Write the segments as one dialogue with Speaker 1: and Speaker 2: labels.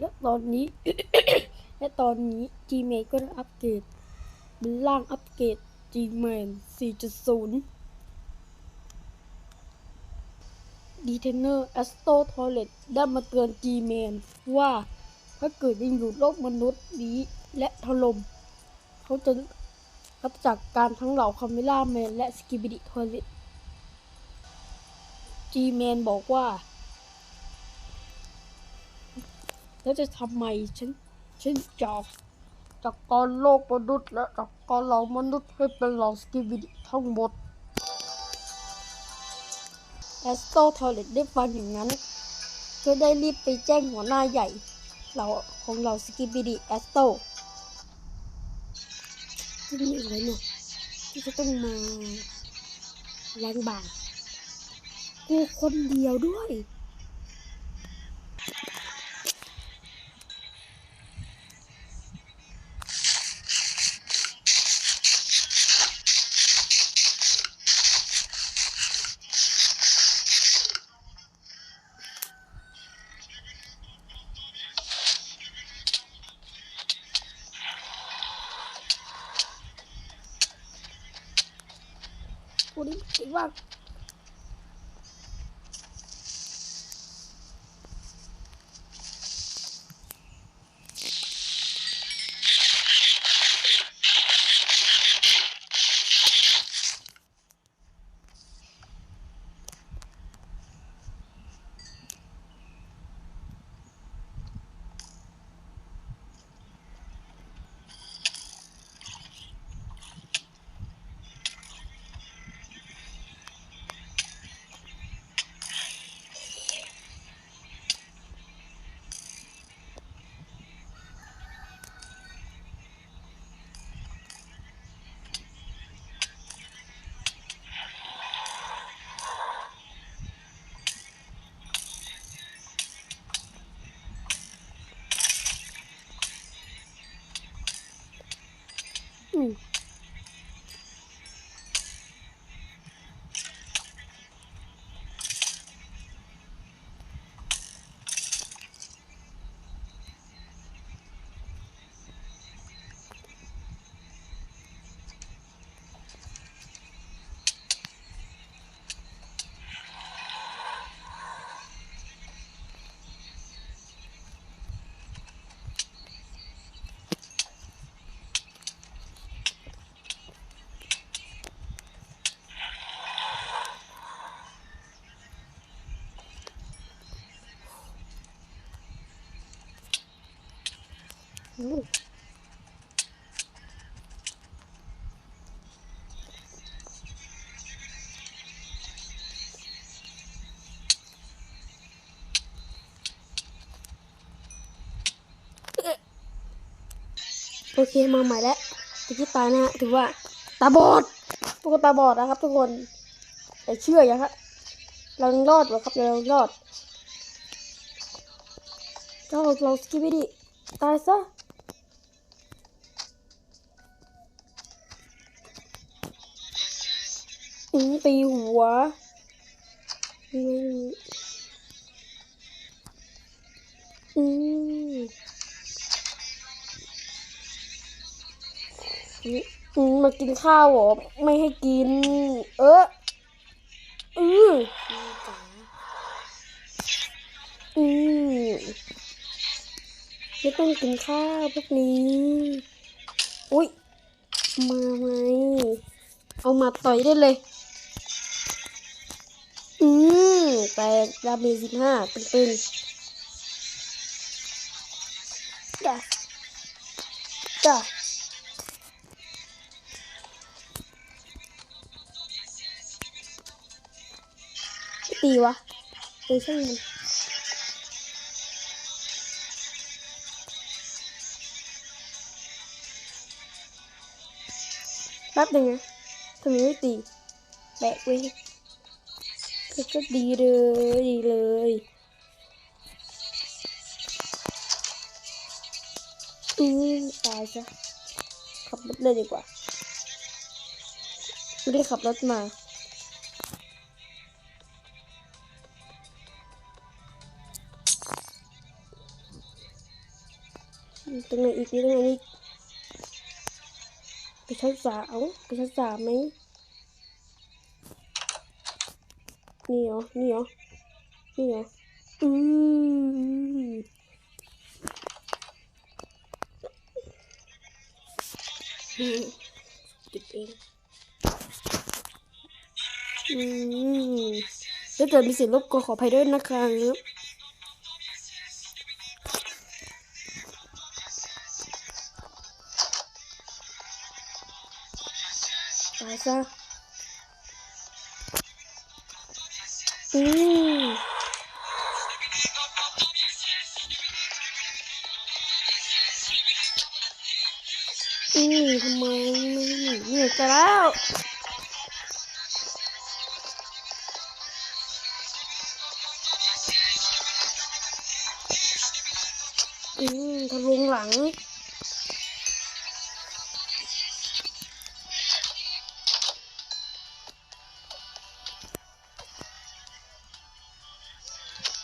Speaker 1: และตอนนี้ และตอนนี้ Gmail ก็ได้อัปเกรดเป็นร่างอัปเกรด Gmail 4.0ดีเทนเนอร์แอสโตทอเลตได้มาเตือน Gmail ว่าถ้าเกิดยังอยู่โลกมนุษย์นี้และถล่มเขาจะรับจากการทั้งเหล่าคาเมล่าแมนและสกิบิดิทอเลต Gmail บอกว่า แล้วจะทำไมฉันฉันจากจากกรโลกมนุษย์และจากกรเหล่ามนุษย์ให้เป็นเหล่าสกิบิดิทั้งหมดแอสโตทอเลตได้ฟังอย่างนั้นก็ได้รีบไปแจ้งหัวหน้าใหญ่เหล่าของเหล่าสกิบิดิแอสโตที่นี่อะไรเนี่ยที่จะต้องมาล้างบางกูคนเดียวด้วย กูนี่ โอเคมาใหม่แล้วตะกี้ตายนะฮะถือว่าตาบอดพวกนตาบอดนะครับ ทุกคนแต่เชื่อยังฮะเรายังรอดหรอครับเรายังรอดเจ้าเราสกิปไปดิตายซะ อืมตีหัวอืมอืมอืมมากินข้าวหรอ ไม่ให้กิน เอออืออืมไม่ต้องกินข้าวพวกนี้ อุ้ย มาไหม เอามาต่อยได้เลย อืมแต่ดาเมจสิบห้าตึงๆจ้ะจ้ะไม่ตีวะเออช่างมันแป๊บหนึงนะทำไมไม่ตีแบกไว้ ก็กดีเลยดีเลยอืมตายซะขับรถเลยดีกว่าไม่ได้ขับรถมาตรงไหนอีกนี่ตรงไหนอีกไปชั้นสามไปชั้นสามไหม นี่เหรอ นี่เหรอ นี่เหรอ อืมอืมเก็บเองอืมถ้าเกิดมีเสียงรบกวนขออภัยด้วยนะครับตายซะ อืมอืมทำไมไม่หนีเนี่ยจะแล้วอืมทะลุงหลัง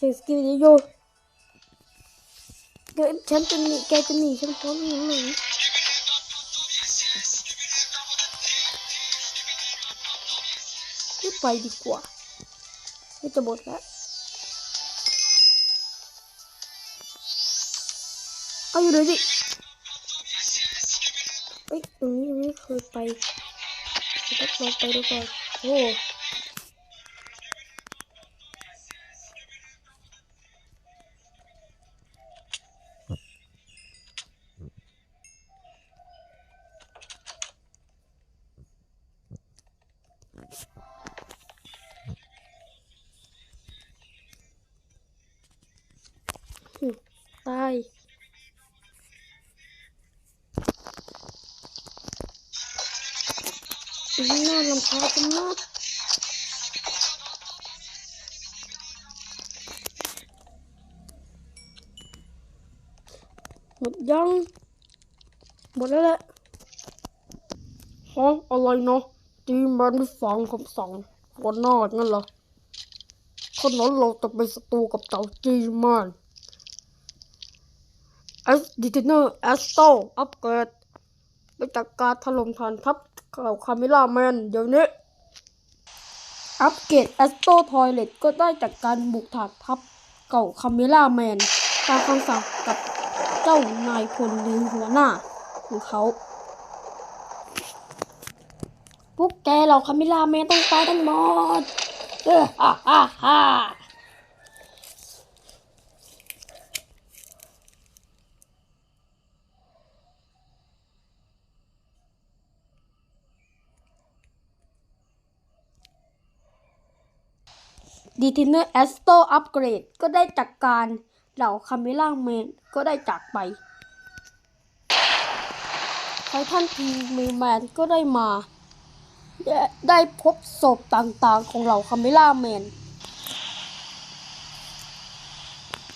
Speaker 1: คือสกิลนี้โยเกิดฉันจะหนีแกจะหนีฉันพ้นหรือไงไม่ไปดีกว่าไม่จะหมดแล้วเอาอยู่เลยดิเอ้ยตรงนี้ไม่เคยไปต้องลองไปดูก่อนโอ้ น่าลำคาจังมากหมดยัง หมดแล้วแหละฮะอะไรเนาะจีมันไม่ฟังคำสั่งหัวหน้างั้นเหรอคนนั้นเราจะเป็นศัตรูกับเต่าจีมัน เอสดิเทเนอร์เอสโตอัปเกรดไปจัดการถล่มฐานทัพเหล่าคาเมล่าแมนเดี๋ยวนี้ อัปเกรดเอสโตทอยเลตก็ได้จัดการบุกฐานทัพเก่าคาเมล่าแมนตามคำสั่งกับเจ้านายพลหรือหัวหน้าของเขาพวกแกเหล่าคาเมล่าแมนต้องตายทั้งหมดเออฮ่าฮ่าฮ่า ดีทินเนอร์แอสโตอัปเกรดก็ได้จัดการเหล่าคาเมล่าแมนก็ได้จากไปไททันทีมีแมนก็ได้มาและได้พบศพต่างๆของเหล่าคาเมล่าแมน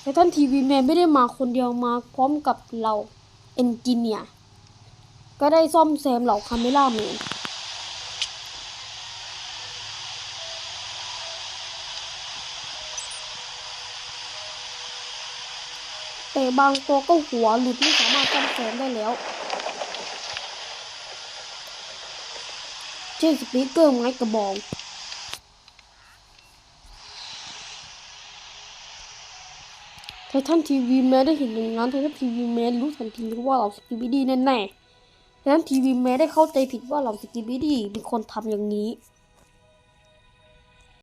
Speaker 1: ไททันทีวีแมนไม่ได้มาคนเดียวมาพร้อมกับเราเอนจิเนียร์ก็ได้ซ่อมแซมเหล่าคาเมล่าแมน แต่บางตัวก็หัวหลุดไม่สามารถซ่อมแซมได้แล้วเช่นสปีกเกอร์ไม้กระบองไททันทีวีแม้ได้เห็นอย่างนั้นไททันทีวีแม้รู้ทันทีว่าเราสกิบิดี้แน่ๆไททันทีวีแม้ได้เข้าใจผิดว่าเราสกิบิดี้เป็นคนทำอย่างนี้